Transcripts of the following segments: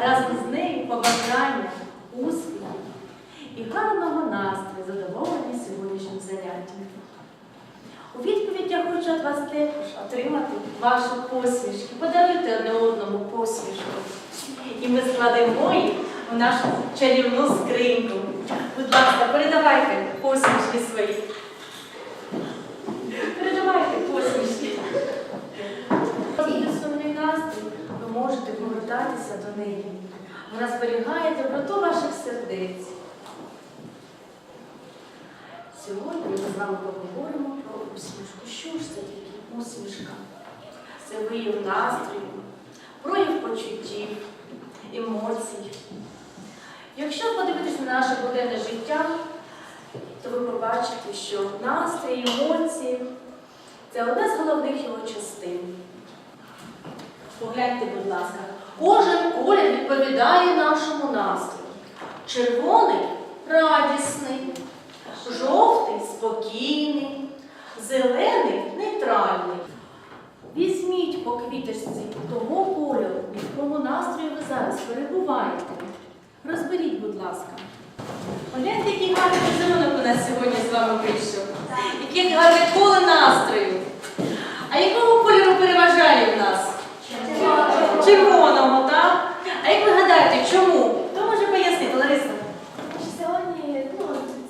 Разом з нею побажання, успіху і гарного настрою, задоволення сьогоднішнім заняттям. У відповідь я хочу від вас також отримати вашу посмішку. Подаруйте одне одному посмішку. І ми складемо їх в нашу чарівну скриньку. Будь ласка, передавайте посмішки свої. Передавайте посмішки. Коли сумний настрій, ви можете повертатися до неї. Вона зберігає доброту ваших сердець. Сьогодні ми з вами поговоримо про усмішку. Що ж це таке усмішка? Це вияв настрою, прояв почуттів, емоцій. Якщо подивитися на наше буденне життя, то ви побачите, що настрій, емоції це одна з головних його частин. Погляньте, будь ласка, кожен колір відповідає нашому настрою. Червоний радісний, жовтий спокійний, зелений нейтральний. Візьміть по квіточці того кольору, в якому настрою ви зараз перебуваєте. Розберіть, будь ласка. Погляньте, який гарний візерунок у нас сьогодні з вами вийшов. Яке гарне коло настрою. А якого кольору переважає в нас? Червоного, так? А як ви гадаєте, чому? Хто може пояснити, Лариса? Сьогодні ну,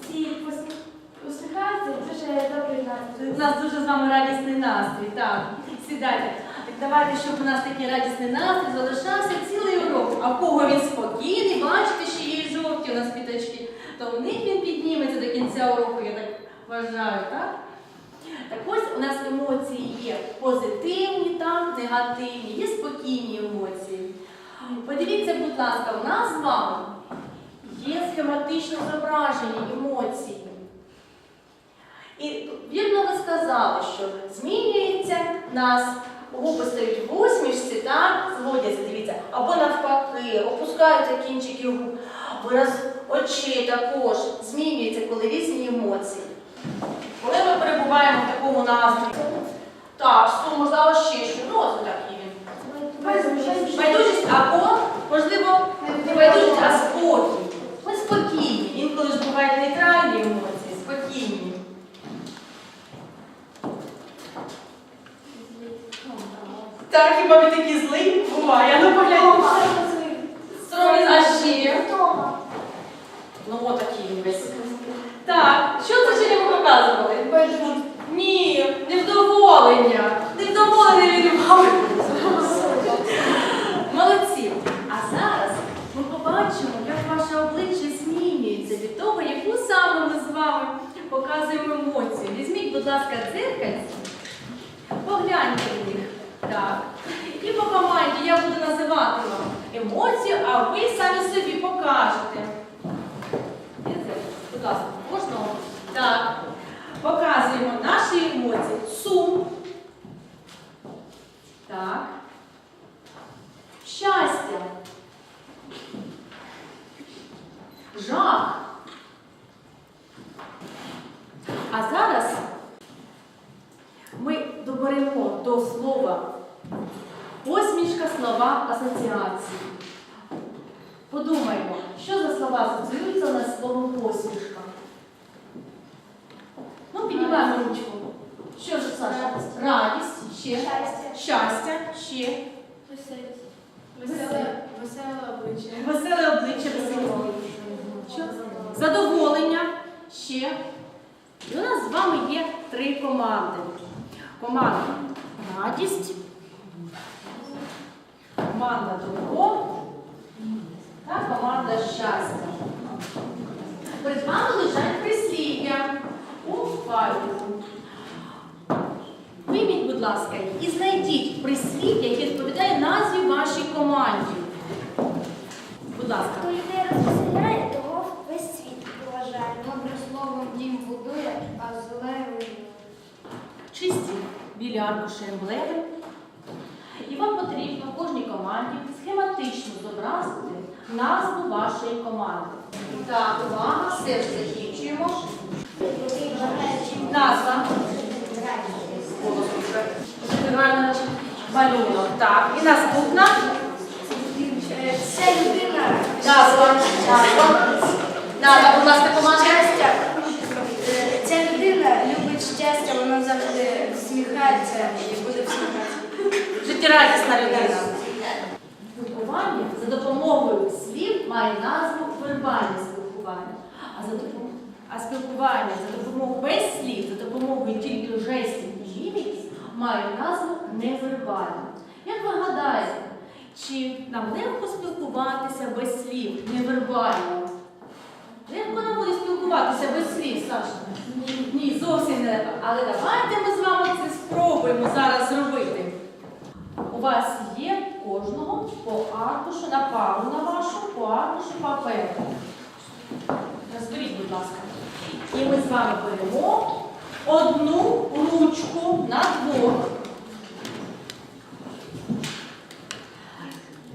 ці посміх- усміхаються дуже добрий настрій. У нас дуже з вами радісний настрій, так. Сідайте. Так давайте, щоб у нас такий радісний настрій залишався цілий урок. А в кого він спокійний, бачите, що є жовті у нас квіточки, то у них він підніметься до кінця уроку, я так вважаю, так? Так ось у нас емоції є позитивні, так, негативні, є спокійні емоції. Подивіться, будь ласка, у нас з вами є схематично зображені емоції. І вірно ви сказали, що змінюється нас, губи стають в усмішці, так, зводяться, дивіться, або навпаки, опускаються кінчики губ, вираз очей також змінюється, коли різні емоції. Коли ми перебуваємо в такому настрої, так, що можливо ще що, ну ось такий він. Байдужість або, можливо, не байдужість, а спокій. Ми спокійні. Інколи ж бувають нейтральні емоції, спокійні. Так, хіба злі? Буває. Ну погляньте. Стромі, а ще? Ну отакий він весь. Так, що це ще ми показували? Ні, невдоволення. Невдоволення від вами. Молодці. А зараз ми побачимо, як ваше обличчя змінюється від того, яку саме ми з вами показуємо емоцію. Візьміть, будь ласка, дзеркальці, погляньте в них. Так. І по команді я буду називати вам емоцію, а ви самі собі покажете. Будь ласка, кожного. Так. Показуємо наші емоції. Сум. Так. Щастя. Жах. А зараз ми доберемо до слова посмішка слова асоціації. Подумаймо, що за слова асоціюються на слово посмішка. Ну, піднімаємо ручку. Що ж, Саша? Радість, ще. Щастя. Щастя, ще. Веселе, веселе обличчя. Веселе обличчя, веселе обличчя. Задоволення, ще. І у нас з вами є три команди. Команда радість, команда добро та команда щастя. Перед вами лежать прислів'я у файлику. Вийміть, будь ласка, і знайдіть прислів'я, яке відповідає назві вашій команді. Будь ласка. Хто людей розвеселяє, того весь світ поважає. Добре словом дім будує, а зле руйнує. чисті білі аркуші емблеми. І вам потрібно кожній команді схематично зобразити назву вашої команди. Так, увага, все закінчуємо. Назва. Малюнок. Так. І наступна. Це людина. Назва. Назва. Назва, будь ласка, команда. Ця людина любить щастя, вона завжди всміхається і буде всміхатися. Життєрадісна людина. Спілкування за допомогою слів має назву вербальне спілкування. А, за допом- а спілкування за допомогою без слів, за допомогою тільки жестів і мімік має назву невербальне. Як ви гадаєте, чи нам легко спілкуватися без слів невербально? Легко нам буде спілкуватися без слів, Саша? Ні, ні, зовсім не. Але давайте ми з вами це спробуємо зараз зробити. У вас кожного по аркушу на пару на вашу, по аркушу паперу. Розберіть, будь ласка. І ми з вами беремо одну ручку на двох.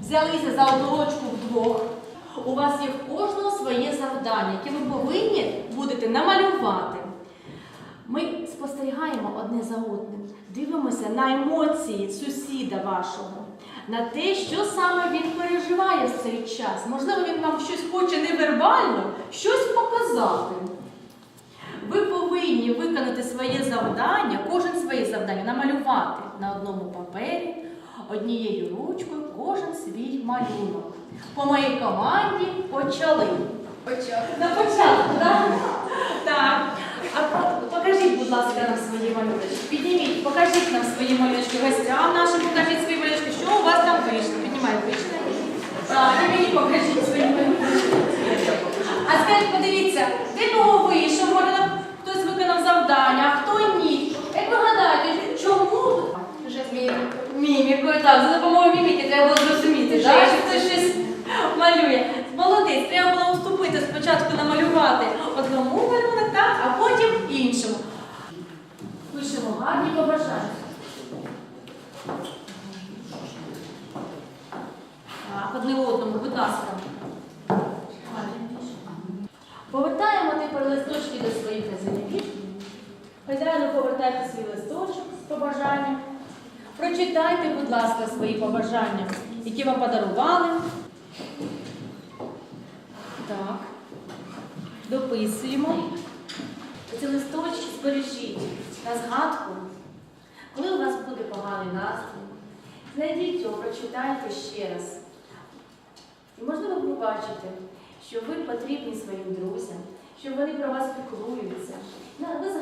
Взялися за одну ручку вдвох. У вас є в кожного своє завдання, яке ви повинні будете намалювати. Ми спостерігаємо одне за одним, дивимося на емоції сусіда вашого, на те, що саме він переживає в цей час. Можливо, він вам щось хоче невербально, щось показати. Ви повинні виконати своє завдання, кожен своє завдання, намалювати на одному папері, однією ручкою, кожен свій малюнок. По моїй команді почали. На початку, так? Так. А покажіть, будь ласка, нам свої малюночки. Підніміть, покажіть нам свої малюночки. Гостям нашим покажіть свої малюночки. Що у вас там вийшло? Піднімайте, вийшло. І мені покажіть свої малюночки. А скажіть, подивіться, де кого вийшов, може хтось виконав завдання, а хто ні. Як ви гадаєте, чому? Мімікою, так, за допомогою міміки треба було зрозуміти, так, що це щось малює. Молодець, треба було вступити спочатку намалювати одному малюнок, так, а потім іншому. Пишемо гарні побажання. Так, одне одному, будь ласка. Повертаємо тепер листочки до своїх хазяїв. Хазяїну повертайте свій листочок з побажанням. Прочитайте, будь ласка, свої побажання, які вам подарували. Так. Дописуємо. Ці листочки збережіть на згадку. Коли у вас буде поганий настрій, знайдіть його, прочитайте ще раз. І можливо побачите, що ви потрібні своїм друзям, що вони про вас піклуються.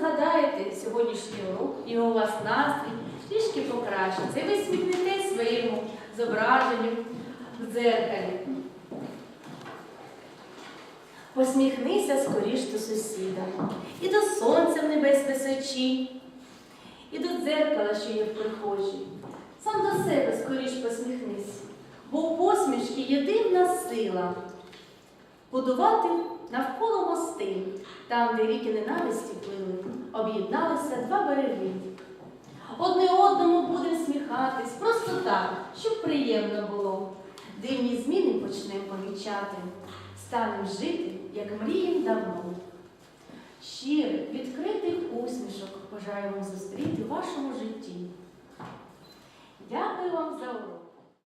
Згадаєте сьогоднішній урок, і у вас настрій трішки покращиться. І ви смітнете своєму зображенню в дзеркалі. Посміхнися скоріш до сусіда, і до сонця в небес височі, і до дзеркала, що є в прихожій. Сам до себе скоріш посміхнись, бо у посмішки є дивна сила. Будувати навколо мости, там, де ріки ненависті плили, об'єдналися два береги. Одне одному будемо сміхатись, просто так, щоб приємно було. Дивні зміни почнемо помічати, станемо жити, як мрієм давно. Щирих, відкритих усмішок бажаємо зустріти в вашому житті. Дякую вам за урок.